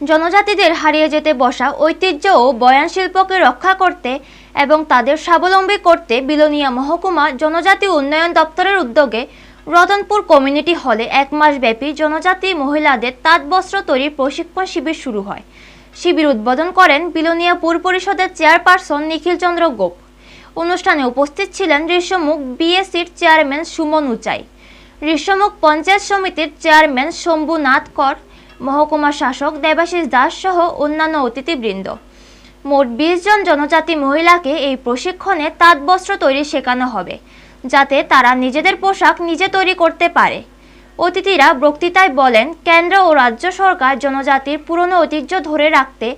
জনজাতিদের হারিয়ে যেতে বসা ঐতিহ্য ও বয়ান শিল্পকে রক্ষা করতে এবং তাদের স্বাবলম্বী করতে বিলোনিয়া মহকুমা জনজাতি উন্নয়ন দপ্তরের উদ্যোগে রতনপুর কমিউনিটি হলে এক মাসব্যাপী জনজাতি মহিলাদের তাঁত বস্ত্র তৈরির প্রশিক্ষণ শিবির শুরু হয়। শিবির উদ্বোধন করেন বিলোনিয়া পুর পরিষদের চেয়ারপারসন নিখিল চন্দ্র গোপ। অনুষ্ঠানে উপস্থিত ছিলেন ঋষ্যমুখ বিএসির চেয়ারম্যান সুমন উচাই। ঋষ্যমুখ পঞ্চায়েত সমিতির চেয়ারম্যান শম্ভুনাথ কর মহকুমা শাসক দেবাশিস দাস সহ অন্যান্য অতিথিবৃন্দ। মোট বিশ জন জনজাতি মহিলাকে এই প্রশিক্ষণে তাঁত বস্ত্র তৈরি শেখানো হবে, যাতে তারা নিজেদের পোশাক নিজে তৈরি করতে পারে। অতিথিরা বক্তৃতায় বলেন, কেন্দ্র ও রাজ্য সরকার জনজাতির পুরনো ঐতিহ্য ধরে রাখতে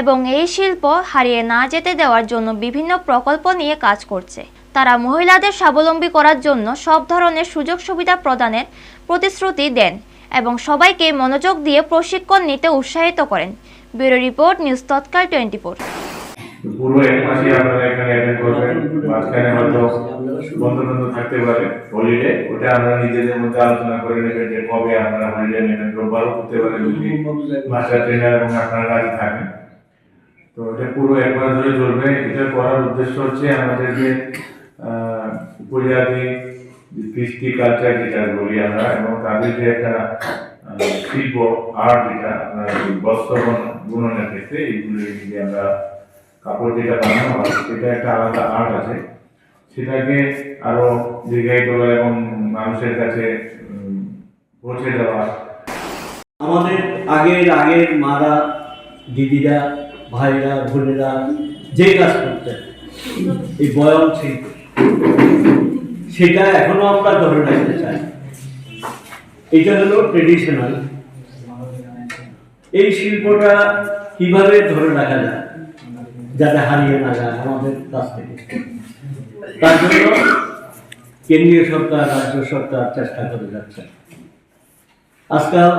এবং এই শিল্প হারিয়ে না যেতে দেওয়ার জন্য বিভিন্ন প্রকল্প নিয়ে কাজ করছে। তারা মহিলাদের স্বাবলম্বী করার জন্য সব ধরনের সুযোগ সুবিধা প্রদানের প্রতিশ্রুতি দেন। এবং সবাইকে মনোযোগ দিয়ে প্রশিক্ষণ নিতে উৎসাহিত করেন। Bureau report, news Tatkal twenty four. পুরো এক মাসই আপনারা এখানে অ্যাটেন্ড করবেন। মাঝখানে হয়তো বন্ধ বন্ধ থাকতে পারে। হলিডে ওটা আমরা নিজেদের মধ্যে আলোচনা করে নেবেন যে কবে আপনারা হলিডে নেবেন। রোববারও করতে পারেন যদি মাস্টার ট্রেনার এবং আপনারা রাজি থাকেন তো এটা পুরো এক মাস ধরে চলবে। এটা করার উদ্দেশ্য হচ্ছে আমাদের যে উপজাতি কৃষ্টি কালচার যেটা বলি আমরা, এবং তাদের যে একটা শিল্প আর্ট যেটা বস্ত্র বন- বুননের ক্ষেত্রে এইগুলো নিয়ে আমরা কাপড় যেটা বানানো হয়, সেটা একটা আলাদা আর্ট আছে। সেটাকে আরও দীর্ঘায়িত করা এবং মানুষের কাছে পৌঁছে দেওয়া। আমাদের আগের আগের মারা, দিদিরা, ভাইরা, বোনেরা যে কাজ করতেন, এই বয়ন শিল্প। সেটা এখনও আমরা ধরে রাখতে চাই। এটা হলো ট্রেডিশনাল এই শিল্পটা কীভাবে ধরে রাখা যায়? যাতে হারিয়ে না যায় আমাদের কাছ থেকে। তার জন্য কেন্দ্রীয় সরকার, রাজ্য সরকার চেষ্টা করে যাচ্ছে। আজকাল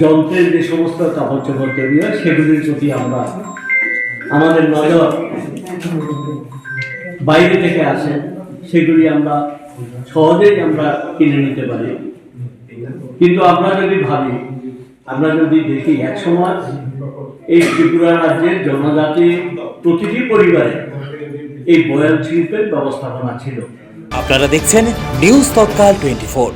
যন্ত্রের যে সমস্ত কাপড় চোপড় তৈরি হয়, সেগুলির প্রতি আমরা আমাদের নজর বাইরে থেকে আসে। সেগুলি আমরা সহজেই আমরা কিনে নিতে পারি। কিন্তু আমরা যদি ভাবি, আমরা যদি দেখি এক সময় এই ত্রিপুরা রাজ্যের জনজাতি প্রতিটি পরিবারে এই বয়াল শিল্পের ব্যবস্থাপনা ছিল। আপনারা দেখছেন নিউজ তৎকাল টোয়েন্টি